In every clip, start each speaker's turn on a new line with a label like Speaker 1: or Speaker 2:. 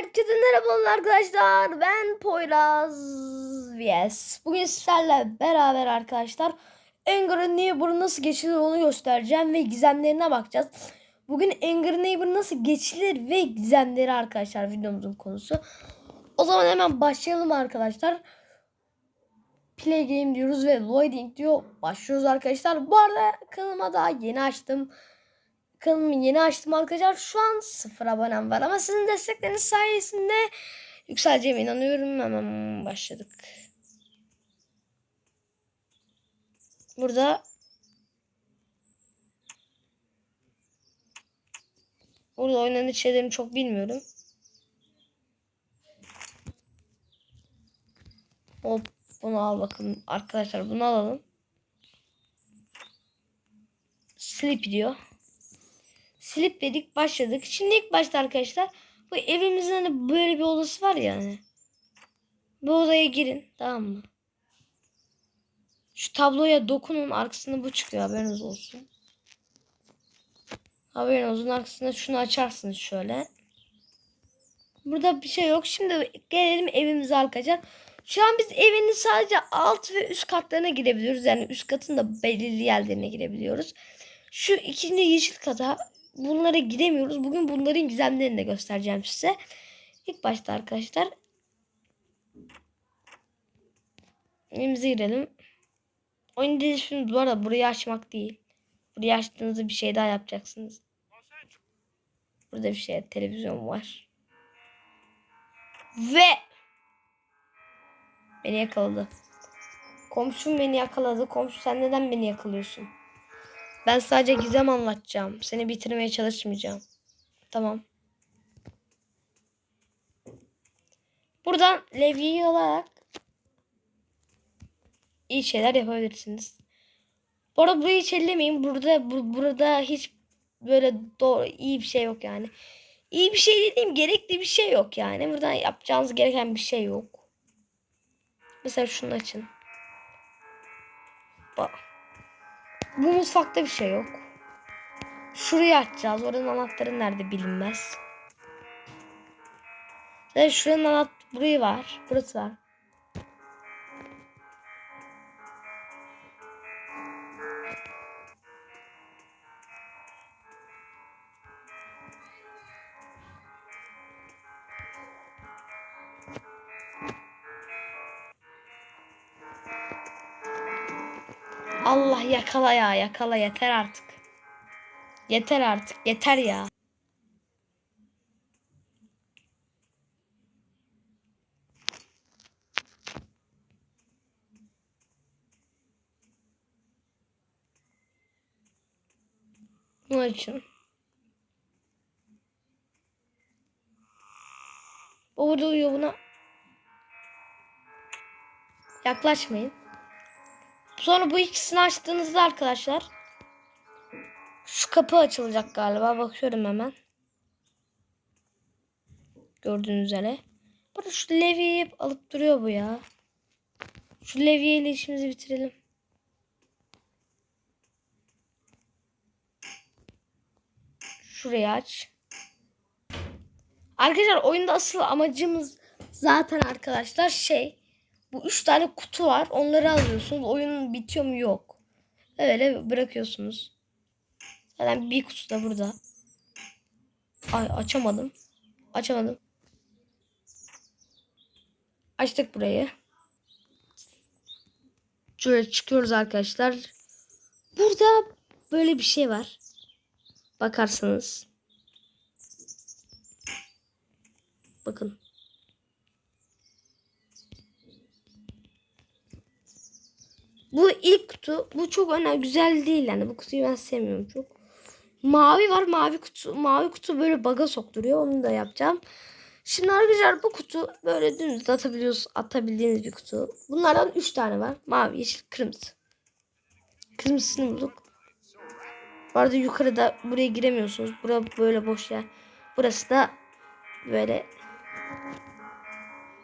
Speaker 1: Herkese merhabalar arkadaşlar. Ben Poyraz Yes. Bugün sizlerle beraber arkadaşlar Anger Neighbor'ı nasıl geçilir onu göstereceğim ve gizemlerine bakacağız. Bugün Anger Neighbor nasıl geçilir ve gizemleri arkadaşlar videomuzun konusu. O zaman hemen başlayalım arkadaşlar. Play game diyoruz ve loading diyor. Başlıyoruz arkadaşlar. Bu arada kanalıma daha yeni açtım. Kanalımı yeni açtım arkadaşlar. Şu an sıfır abonem var ama sizin destekleriniz sayesinde yükseleceğime inanıyorum. Hemen başladık. Burada Burada oynanan şeylerini çok bilmiyorum. Hop bunu al bakalım arkadaşlar bunu alalım. Sleep diyor. Sleep dedik başladık. Şimdi ilk başta arkadaşlar bu evimizin hani böyle bir odası var ya hani. Bu odaya girin tamam mı? Şu tabloya dokunun arkasında bu çıkıyor haberiniz olsun. Haberin olsun arkasında şunu açarsınız şöyle. Burada bir şey yok. Şimdi gelelim evimize arkadaşlar. Şu an biz evinin sadece alt ve üst katlarına girebiliyoruz. Yani üst katın da belirli yerlerine girebiliyoruz. Şu ikinci yeşil kata bunlara gidemiyoruz. Bugün bunların gizemlerini de göstereceğim size. İlk başta arkadaşlar evimize girelim. Oyun değişimimiz bu arada burayı açmak değil. Burayı açtığınızda bir şey daha yapacaksınız. Burada bir şey televizyon var. Ve beni yakaladı. Komşum beni yakaladı. Komşu sen neden beni yakalıyorsun? Ben sadece gizem anlatacağım. Seni bitirmeye çalışmayacağım. Tamam. Buradan levyeyi alarak iyi şeyler yapabilirsiniz. Bu arada burayı hiç ellemeyin. Burada bu, burada hiç böyle doğru iyi bir şey yok yani. İyi bir şey dediğim gerekli bir şey yok yani. Buradan yapacağınız gereken bir şey yok. Mesela şunu açın. Bak. Bu mutfakta bir şey yok. Şurayı açacağız. Oranın anahtarı nerede bilinmez. Ve şuranın anahtarı burayı var. Burası var. Allah yakala ya yakala yeter artık. Yeter artık yeter ya. Bunun için. O burada uyuyor buna. Yaklaşmayın. Sonra bu ikisini açtığınızda arkadaşlar şu kapı açılacak galiba. Bakıyorum hemen. Gördüğünüz üzere. Burada şu levyeyi alıp duruyor bu ya. Şu levyeyle işimizi bitirelim. Şurayı aç. Arkadaşlar oyunda asıl amacımız zaten arkadaşlar şey bu üç tane kutu var. Onları alıyorsunuz. Oyun bitiyor mu? Yok. Öyle bırakıyorsunuz. Zaten bir kutu da burada. Ay açamadım. Açamadım. Açtık burayı. Şöyle çıkıyoruz arkadaşlar. Burada böyle bir şey var. Bakarsanız. Bakın. Bu ilk kutu. Bu çok önemli. Güzel değil yani. Bu kutuyu ben sevmiyorum çok. Mavi var. Mavi kutu. Mavi kutu böyle baga sokturuyor. Onu da yapacağım. Şimdi arkadaşlar bu kutu böyle dümdüz atabiliyoruz, atabildiğiniz bir kutu. Bunlardan 3 tane var. Mavi, yeşil, kırmızı. Kırmızısını bulduk. Bu arada yukarıda buraya giremiyorsunuz. Bura böyle boş yer. Burası da böyle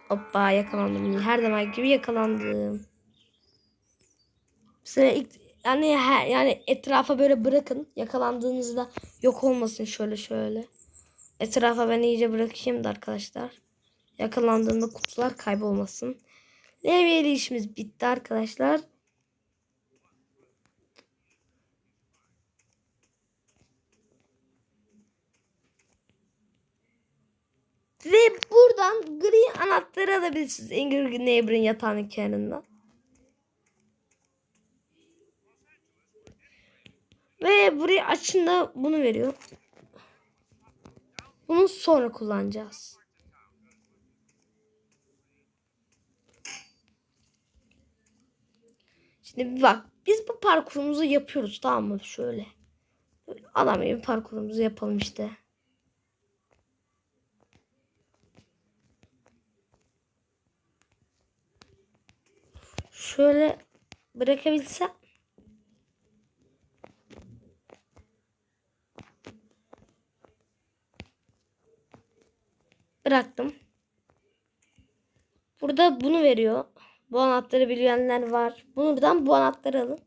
Speaker 1: Hoppa yakalandım. Her zaman gibi yakalandım. Mesela ilk, yani her, yani etrafa böyle bırakın. Yakalandığınızda yok olmasın şöyle şöyle. etrafa ben iyice bırakayım da arkadaşlar. Yakalandığında kutular kaybolmasın. Levyeli işimiz bitti arkadaşlar. Ve buradan gri anahtarı alabilirsiniz. Angry Neighbor'ın yatağının kenarından. Ve burayı açın bunu veriyor. Bunu sonra kullanacağız. Şimdi bir bak biz bu parkurumuzu yapıyoruz tamam mı şöyle. Böyle adam gibi parkurumuzu yapalım işte. Şöyle bırakabilsem. Bıraktım. Burada bunu veriyor. Bu anahtarı bilenler var. Buradan bu anahtarı alın.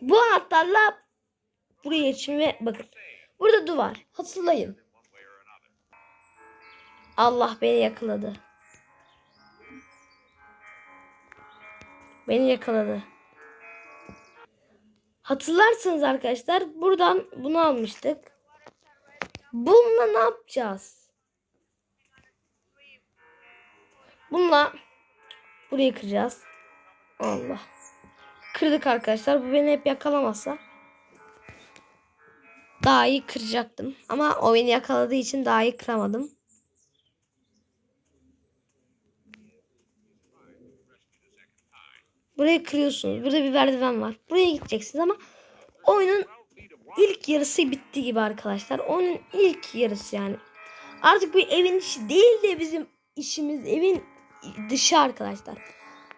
Speaker 1: Bu anahtarla buraya geçin ve bakın. Burada duvar. Hatırlayın. Allah beni yakaladı. Beni yakaladı. Hatırlarsanız arkadaşlar buradan bunu almıştık. Bununla ne yapacağız? Bununla burayı kıracağız. Allah. Kırdık arkadaşlar. Bu beni hep yakalamazsa daha iyi kıracaktım. Ama o beni yakaladığı için daha iyi kıramadım. Burayı kırıyorsunuz. Burada bir merdiven var. Buraya gideceksiniz ama oyunun ilk yarısı bitti gibi arkadaşlar. Oyunun ilk yarısı yani. Artık bu evin işi değil de bizim işimiz evin dışı arkadaşlar.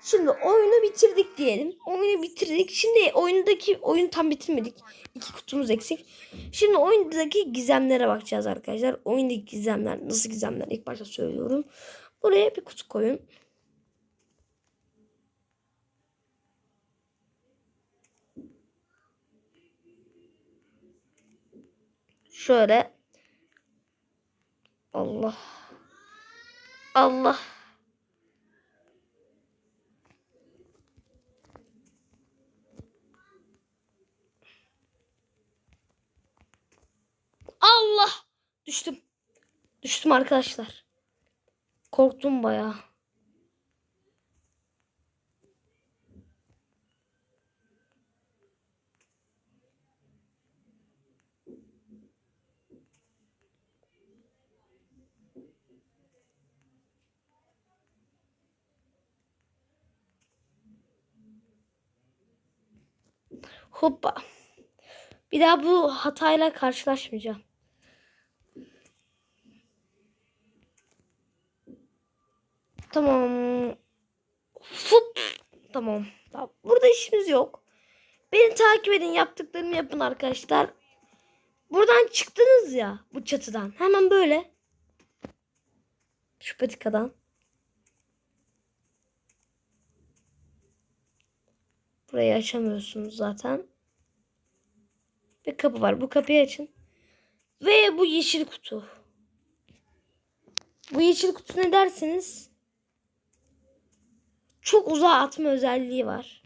Speaker 1: Şimdi oyunu bitirdik diyelim. Oyunu bitirdik. Şimdi oyundaki oyun tam bitirmedik. İki kutumuz eksik. Şimdi oyundaki gizemlere bakacağız arkadaşlar. Oyundaki gizemler nasıl gizemler ilk başta söylüyorum. Buraya bir kutu koyun. Şöyle. Allah. Allah. Allah. Düştüm. Düştüm arkadaşlar. Korktum bayağı. Hoppa. Bir daha bu hatayla karşılaşmayacağım. Tamam. Fup. Tamam. tamam. Burada işimiz yok. Beni takip edin. Yaptıklarımı yapın arkadaşlar. Buradan çıktınız ya. Bu çatıdan. Hemen böyle. Şu patikadan. Burayı açamıyorsunuz zaten. Bir kapı var. Bu kapıyı açın. Ve bu yeşil kutu. Bu yeşil kutu ne dersiniz? Çok uzağa atma özelliği var.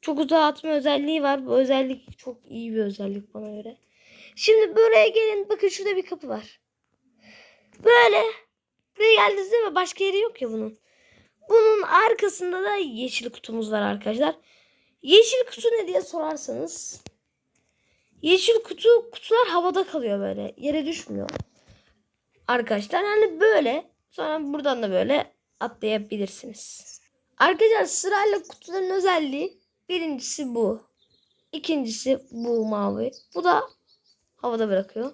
Speaker 1: Çok uzağa atma özelliği var. Bu özellik çok iyi bir özellik bana göre. Şimdi buraya gelin. Bakın şurada bir kapı var. Böyle. Buraya geldiniz değil mi? Başka yeri yok ya bunun. Bunun arkasında da yeşil kutumuz var arkadaşlar. Yeşil kutu ne diye sorarsanız. Yeşil kutu kutular havada kalıyor böyle. Yere düşmüyor. Arkadaşlar yani böyle. Sonra buradan da böyle atlayabilirsiniz. Arkadaşlar sırayla kutuların özelliği. Birincisi bu. İkincisi bu mavi. Bu da havada bırakıyor.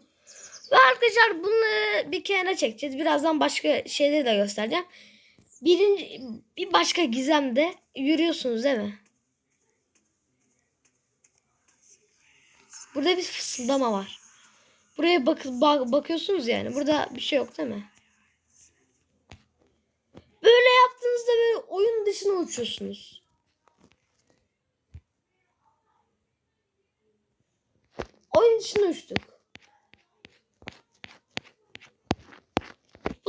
Speaker 1: Ve arkadaşlar bunu bir kenara çekeceğiz. Birazdan başka şeyleri de göstereceğim. Birinci, bir başka gizemde yürüyorsunuz değil mi? Burada bir fısıldama var. Buraya bak, bak bakıyorsunuz yani. Burada bir şey yok değil mi? Böyle yaptığınızda böyle oyun dışına uçuyorsunuz. Oyun dışına uçtuk.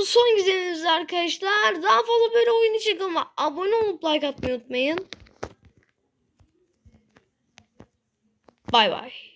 Speaker 1: Bu son güzeliniz arkadaşlar. Daha fazla böyle oyun için ama abone olup like atmayı unutmayın. Bay bay.